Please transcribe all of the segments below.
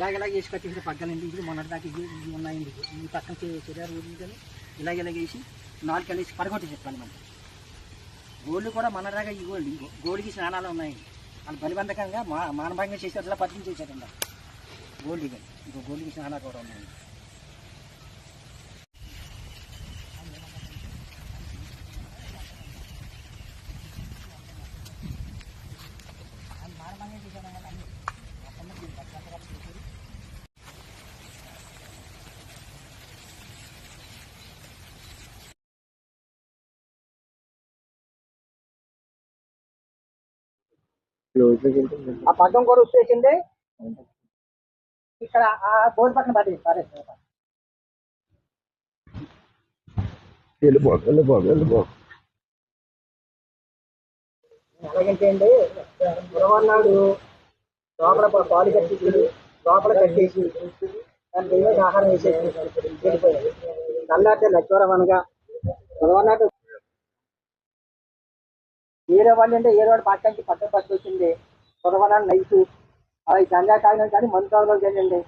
ఇలాగ ఇలాగ వేసి కట్టేసి పగ్గాలండి ఇది మొన్నటి దాకా ఉన్నాయండి. ఈ పక్కన చెరారు ఊరి కానీ ఇలాగ ఇలాగ వేసి నాలుగు కలిసి పడగొట్టి చెప్పాలి మనం. గోళ్ళు కూడా మొన్నటిదాకా ఈ గోల్డ్ గోళ్ళకి గోల్డ్కి స్నానాలు ఉన్నాయండి వాళ్ళు బలిబంధకంగా మా మానభంగా చేసి అట్లా పద్ధతి చేశారండి గోల్డ్ కానీ ఇంకో గోల్డ్కి స్నానాలు కూడా ఉన్నాయండి ఆ పగ్గం కూడా వచ్చేసింది. ఇక్కడ ఆ బోర్డు పక్కన పడి సరే వెళ్ళిపో వెళ్ళిపో వెళ్ళిపో ఎలాగంటే అండి గురవన్నాడు లోపల పాలు కట్టేసి లోపల కట్టేసి ఏదో ఆహారం వేసేసి వెళ్ళిపోయాడు. నల్లాటే లక్ష్వరం అనగా గురవన్నాడు వేరే వాళ్ళు అంటే ఏదో వాడు పక్కకి పక్కన పట్టు వచ్చింది. గురవన్నాడు నైట్ అలా గంగా కానీ మందు తాగలేదు కదండి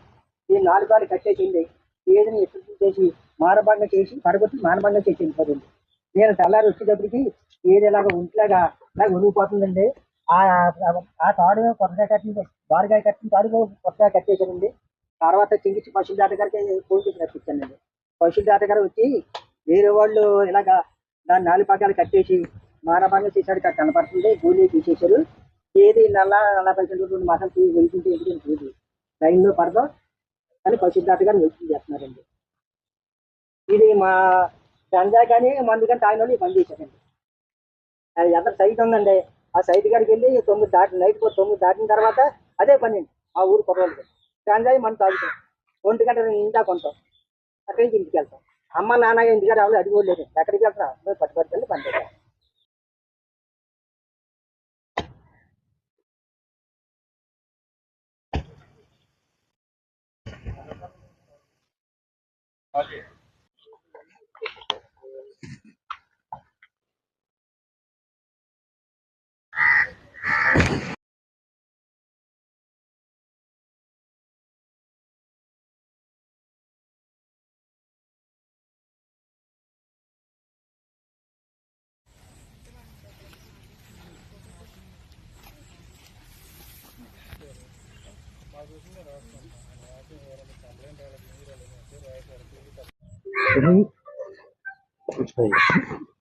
ఈ నాలుగు వాళ్ళు కట్టేసింది. ఏదని ఎప్పుడు చేసి మానభంగం చేసి పడగొట్టి మానభంగం చేసి వెళ్ళిపోతుంది నేను తెల్లారి వచ్చేటప్పటికి ఏది ఇలాగ ఒంట్లాగా ఇలా ఉరిగిపోతుందండి ఆ ఆ తాడు కొత్తగా కట్టింది బారుగా కట్టిన తాడు కొత్తగా కట్టేసానండి తర్వాత చింగిచ్చి పశువుల దాటగారికి ఫోన్ చేసి రప్పించానండి. పశువుల దాటగారు వచ్చి వేరే వాళ్ళు ఇలాగా దాన్ని నాలుగు పగ్గాలు కట్టేసి మానభంగం చేశాడు ఇక్కడ కనపడుతుంది. గోళీ తీసేశారు. ఏది నల్ల నలభై రెండు మాసం వెళ్తుంటే ఎందుకంటే లేదు లైన్లో పడదాం అని పరిశుద్ధార్థ గారు వెళ్తుంది చేస్తున్నారండి. ఇది మా గంజా కానీ మందు కానీ తాగిన వాళ్ళు పని చేశారండి. అది ఎంత సైట్ ఉందండి? ఆ సైట్ కాడికి వెళ్ళి తొమ్మిది దాటి నైట్ పో- తొమ్మిది దాటిన తర్వాత అదే పని ఆ ఊరు కుర్రోళ్ళకి గంజాయి మనం తాగుతాం. ఒంటి గంట ఇందా కొంటాం. అక్కడికి ఇంటికి వెళ్తాం. అమ్మ నాన్న ఇంటికాడ ఎవరు అడిగోలేదు ఎక్కడికి వెళ్తాం పట్టుబడి వెళ్ళి పని చేస్తాం Oye. कुछ नहीं।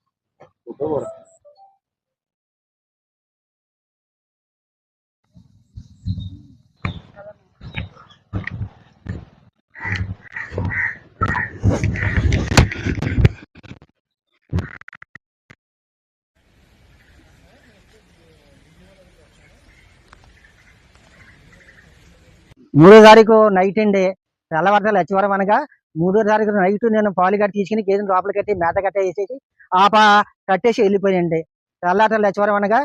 మూడో తారీఖు నైట్ అండి. తెల్లవారుజాలు వచ్చేవారం అనగా మూడో తారీఖు నైట్ నేను పాలు కట్టి తీసుకుని గేదెని లోపల కట్టి మేత కట్ట వేసేసి ఆ పా కట్టేసి వెళ్ళిపోయండి తెల్లాట వచ్చేవారం అనగా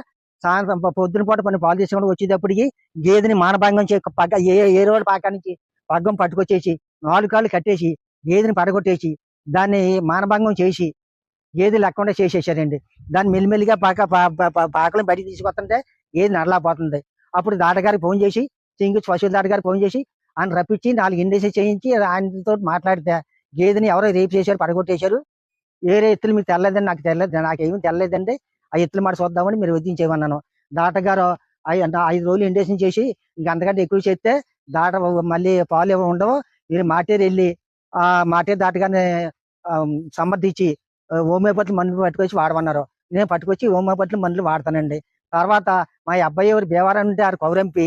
సాయంత్రం పొద్దున పూట కొన్ని పాలు తీసుకుని వచ్చేటప్పటికి గేదెని మానభంగం చే పగ్గ ఏ ఏ రోజు పాక నుంచి పగ్గం పట్టుకొచ్చేసి నాలుగు కాళ్ళు కట్టేసి గేదెని పడగొట్టేసి దాన్ని మానభంగం చేసి గేదె లేకుండా చేసేసారండి. దాన్ని మెల్లిమెల్లిగా పాక పాకలను బయటికి తీసుకొస్తుంటే గేదె నడలాపోతుంది అప్పుడు దాటగారికి ఫోన్ చేసి సింగు పశువుల దాట గారికి ఫోన్ చేసి ఆయన రప్పించి నాలుగు ఇండేసి చేయించి ఆయనతో మాట్లాడితే గేదెని ఎవరో రేపు చేశారు పడగొట్టేశారు. వేరే ఎత్తులు మీకు తెల్లదని నాకు తెల్లదు నాకేమీ తెల్లలేదండి ఆ ఎత్తులు మాట చూద్దామని మీరు వదిలించేయమన్నాను దాటగారు గారు ఐదు రోజులు ఇండేషన్ చేసి ఇంక అంతకంటే ఎక్కువ చేస్తే దాట మళ్ళీ పాలు ఏమీ ఉండవు. మీరు మాటేరు వెళ్ళి ఆ మాటేరు దాటగానే సమర్థించి హోమియోపతి మందులు పట్టుకొచ్చి వాడమన్నారు. నేను పట్టుకొచ్చి హోమియోపతి మందులు వాడతానండి. తర్వాత మా అబ్బాయి ఎవరు బేవారం ఉంటే ఆరు కౌరంపి.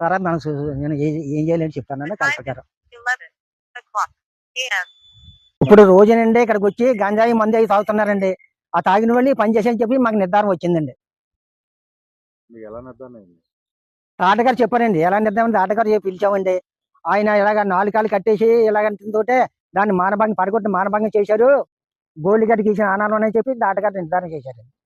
తర్వాత మనం నేను ఏ- ఏం చేయాలని చెప్తాను కలెక్టర్ గారు. 11 o'clock a.m. ఇప్పుడు రోజునండి ఇక్కడికి వచ్చి గంజాయి మంది అవి తాగుతున్నారండి. ఆ తాగిన వాళ్ళు పని చెప్పి మాకు నిర్ధారణ వచ్చిందండి. ఆటగారు చెప్పారండి. ఎలా నిర్ధారణ ఆటగారు చెప్పి పిలిచామండి. ఆయన ఇలాగ నాలుగు కాళ్ళు కట్టేసి ఇలాగంటే దాన్ని మానభంగం పడగొట్టి మానభంగం చేశారు. గోల్డ్ గడ్డకి ఇచ్చిన ఆనాలు అని చెప్పి దాటగారు నిర్ధారణ చేశారు